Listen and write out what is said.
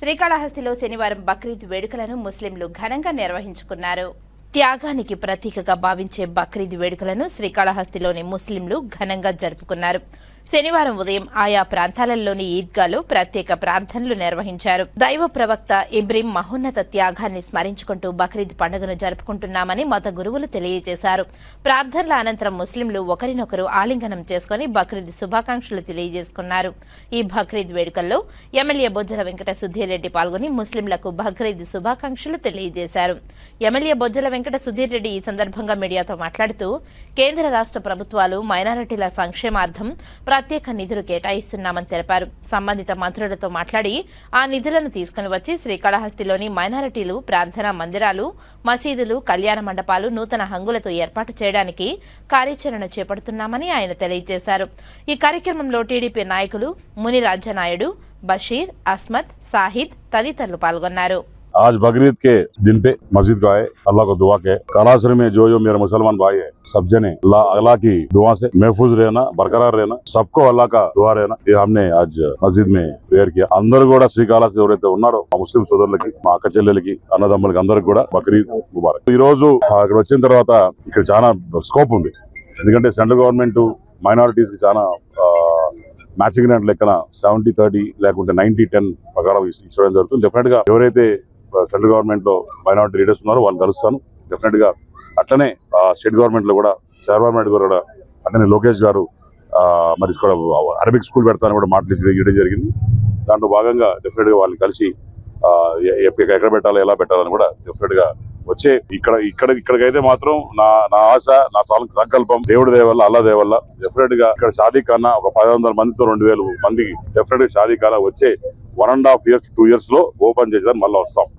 శ్రీకాళహస్తిలో శనివారం బక్రీద్ వేడుకలను ముస్లింలు ఘనంగా నిర్వహించుకున్నారు. త్యాగానికి ప్రతీకగా భావించే బక్రీద్ వేడుకలను శ్రీకాళహస్తిలోని ముస్లింలు ఘనంగా జరుపుకున్నారు. శనివారం ఉదయం ఆయా ప్రాంతాలలోని ఈద్గాలో ప్రత్యేక ప్రార్థనలు నిర్వహించారు. దైవ ప్రవక్త ఇబ్రీం మహోన్నత త్యాగాన్ని స్మరించుకుంటూ బక్రీద్ పండుగను జరుపుకుంటున్నామని మత గురువులు తెలియజేశారు. ప్రార్థనల అనంతరం ముస్లింలు ఒకరినొకరు ఆలింగనం చేసుకుని బక్రీద్ శుభాకాంక్షలు తెలియజేసుకున్నారు. ఈ బక్రీద్ వేడుకల్లో ఎమ్మెల్యే బొజ్జల వెంకట సుధీర్ రెడ్డి పాల్గొని ముస్లింలకు బక్రీద్ శుభాకాంక్షలు తెలియజేశారు. ఎమ్మెల్యే బొజ్జల వెంకట సుధీర్ రెడ్డి ఈ సందర్భంగా మీడియాతో మాట్లాడుతూ కేంద్ర రాష్ట్ర ప్రభుత్వాలు మైనారిటీల సంక్షేమార్థం ప్రత్యేక నిధులు కేటాయిస్తున్నామని తెలిపారు. సంబంధిత మంత్రులతో మాట్లాడి ఆ నిధులను తీసుకుని వచ్చి శ్రీకాళహస్తిలోని మైనారిటీలు ప్రార్థనా మందిరాలు మసీదులు కళ్యాణ మండపాలు నూతన హంగులతో ఏర్పాటు చేయడానికి కార్యాచరణ చేపడుతున్నామని ఆయన తెలియజేశారు. ఈ కార్యక్రమంలో టీడీపీ నాయకులు మునిరాజనాయుడు బషీర్ అస్మత్ సాహిద్ తదితరులు పాల్గొన్నారు. आज बकरीद के दिन पे मस्जिद को आए अल्लाह को दुआ के कलासर में जो जो मेरे मुसलमान भाई है सब जने अल्लाह अल्लाह की दुआ से महफूज रहना बरकरार रहना सबको अल्लाह का दुआ रहना ये हमने आज मस्जिद में प्रेयर किया అందరూ కూడా శ్రీకాళహస్తి ఎవరైతే ఉన్నారో మా ముస్లిం సోదరులకి మా అక్క చెల్లెలకి అన్నదమ్ములకి అందరికి కూడా బక్రీద్ ముబారక్ ఈ రోజు ఆ, ఇక్కడ వచ్చిన తర్వాత ఇక్కడ చాలా స్కోప్ ఉంది ఎందుకంటే సెంట్రల్ గవర్నమెంట్ మైనారిటీస్ కి చాలా మ్యాచింగ్ గ్రాంట్ లెక్కన సెవెంటీ థర్టీ లేకుంటే నైన్టీ టెన్ ప్రకారం ఇస్- ఇచ్చడం జరుగుతుంది డెఫినెట్ గా ఎవరైతే సెంట్రల్ గవర్నమెంట్లో లీడర్స్ ఉన్నారు వాళ్ళని కలుస్తాను. డెఫినెట్గా అట్లనే స్టేట్ గవర్నమెంట్లో కూడా చంద్రబాబు నాయుడు గారు కూడా అట్లనే లోకేష్ గారు మరి ఇక్కడ అరబిక్ స్కూల్ పెడతాను కూడా మాటలు ఇవ్వడం జరిగింది. దాంట్లో భాగంగా డెఫినెట్గా వాళ్ళని కలిసి ఎక్కడ పెట్టాలో ఎలా పెట్టాలని కూడా డెఫినెట్గా వచ్చే ఇక్కడ ఇక్కడ ఇక్కడికైతే మాత్రం నా నా ఆశ నా సంకల్పం దేవుడి దేవల్ల అల్లా దేవల్ల డెఫినెట్గా ఇక్కడ షాదీ కన్నా ఒక పది వందల మందితో రెండు వేలు మందికి డెఫినెట్గా షాదీ ఖానా వచ్చే one and half years two ఇయర్స్లో ఓపెన్ చేశారు మళ్ళీ వస్తాం.